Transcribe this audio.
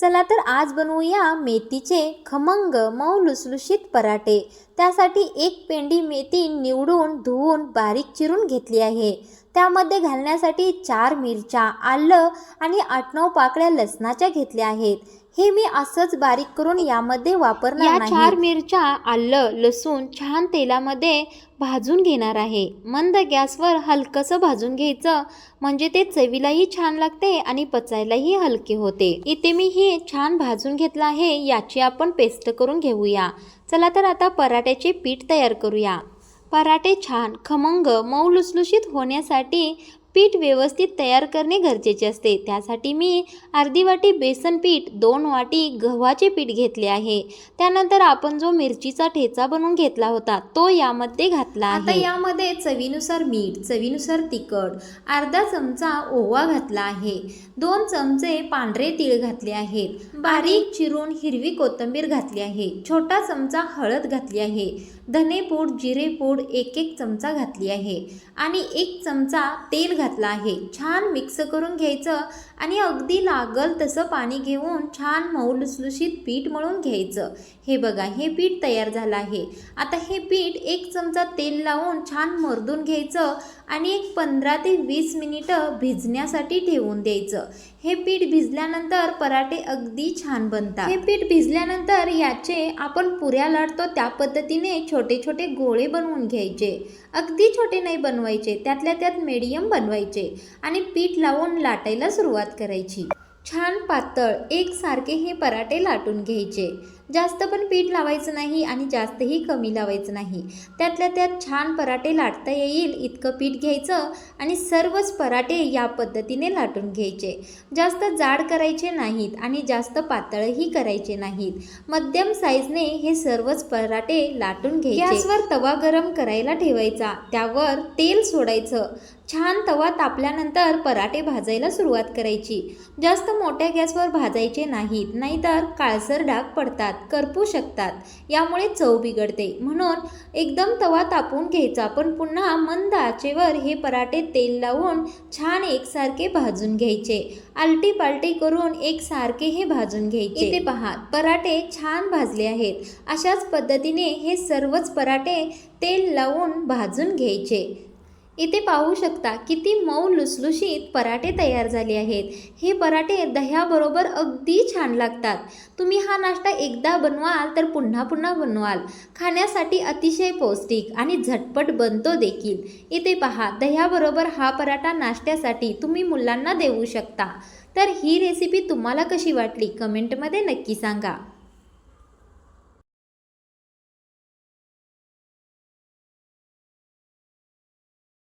चला तर आज बनवूया मेथीचे खमंग मऊ लुसलुशीत पराठे. त्यासाठी एक पेंडी मेथी निवडून धुवून बारीक चिरून घेतली आहे. त्यामध्ये घालण्यासाठी चार मिरच्या आलं आणि आठ नऊ पाकळ्या लसणाच्या घेतल्या आहेत. हे मी असंच बारीक करून यामध्ये वापरणार या नाही. चार मिरच्या आलं लसूण छान तेलामध्ये भाजून घेणार आहे. मंद गॅसवर हलकंसं भाजून घ्यायचं म्हणजे ते चवीलाही छान लागते आणि पचायलाही हलके होते. इथे मी हे छान भाजून घेतलं आहे याची आपण पेस्ट करून घेऊया. चला तर आता पराठ्याचे पीठ तयार करूया. पराठे छान खमंग मऊ लुसलुशीत होण्यासाठी पीठ व्यवस्थित तयार करणे गरजेचे असते. त्यासाठी मी अर्धी वाटी बेसन पीठ दोन वाटी गव्हाचे पीठ घेतले आहे. त्यानंतर आपण जो मिरचीचा ठेचा बनवून घेतला होता तो यामध्ये घातला आता यामध्ये चवीनुसार मीठ चवीनुसार तिखट अर्धा चमचा ओवा घातला आहे. दोन चमचे पांढरे तीळ घातले आहेत. बारीक चिरून हिरवी कोथिंबीर घातली आहे. छोटा चमचा हळद घातली आहे. धनेपूड जिरेपूड एक एक चमचा घातली आहे. आणि एक चमचा तेल घातला आहे. छान मिक्स करून घ्यायचं आणि अगदी लागल तसं पाणी घेऊन छान मऊ लुसलुशीत पीठ मळून घ्यायचं. हे बघा हे पीठ तयार झालं आहे. आता हे पीठ एक चमचा तेल लावून छान मर्दून घ्यायचं आणि एक पंधरा ते वीस मिनिटं भिजण्यासाठी ठेवून द्यायचं. हे पीठ भिजल्यानंतर पराठे अगदी छान बनतात. हे पीठ भिजल्यानंतर याचे आपण पुऱ्या लाटतो त्या पद्धतीने छोटे छोटे गोळे बनवून घ्यायचे. अगदी छोटे नाही बनवायचे त्यातल्या त्यात मीडियम बनवायचे आणि पीठ लावून लाटायला सुरुवात करायची. छान पातळ एकसारखे हे पराठे लाटून घ्यायचे. जास्त पण पीठ लावायचं नाही आणि जास्तही कमी लावायचं नाही. त्यातल्या त्यात छान पराठे लाटता येईल इतकं पीठ घ्यायचं आणि सर्वच पराठे या पद्धतीने लाटून घ्यायचे. जास्त जाड करायचे नाहीत आणि जास्त पातळही करायचे नाहीत. मध्यम साईजने हे सर्वच पराठे लाटून घ्यायचे. गॅसवर तवा गरम करायला ठेवायचा. त्यावर तेल सोडायचं. छान तवा तापल्यानंतर पराठे भाजायला सुरुवात करायची. जास्त मोठ्या गॅसवर भाजायचे नाहीत नाहीतर काळसर डाग पडतात करपू शकतात. यामुळे चव बिघडते. म्हणून एकदम तवा तापून घ्यायचा पण पुन्हा मंद आचेवर हे पराठे तेल लावून छान एकसारखे भाजून घ्यायचे. आलटी पालटी करून एकसारखे हे भाजून घ्यायचे. इथे पहा पराठे छान भाजले आहेत. अशाच पद्धतीने हे सर्वच पराठे तेल लावून भाजून घ्यायचे. इथे पाहू शकता किती मऊ लुसलुशीत पराठे तयार झाले आहेत. हे पराठे दह्याबरोबर अगदी छान लागतात. तुम्ही हा नाश्ता एकदा बनवाल तर पुन्हा पुन्हा बनवाल. खाण्यासाठी अतिशय पौष्टिक आणि झटपट बनतो देखील. इथे पहा दह्याबरोबर हा पराठा नाश्त्यासाठी तुम्ही मुलांना देऊ शकता. तर ही रेसिपी तुम्हाला कशी वाटली? कमेंटमध्ये नक्की सांगा.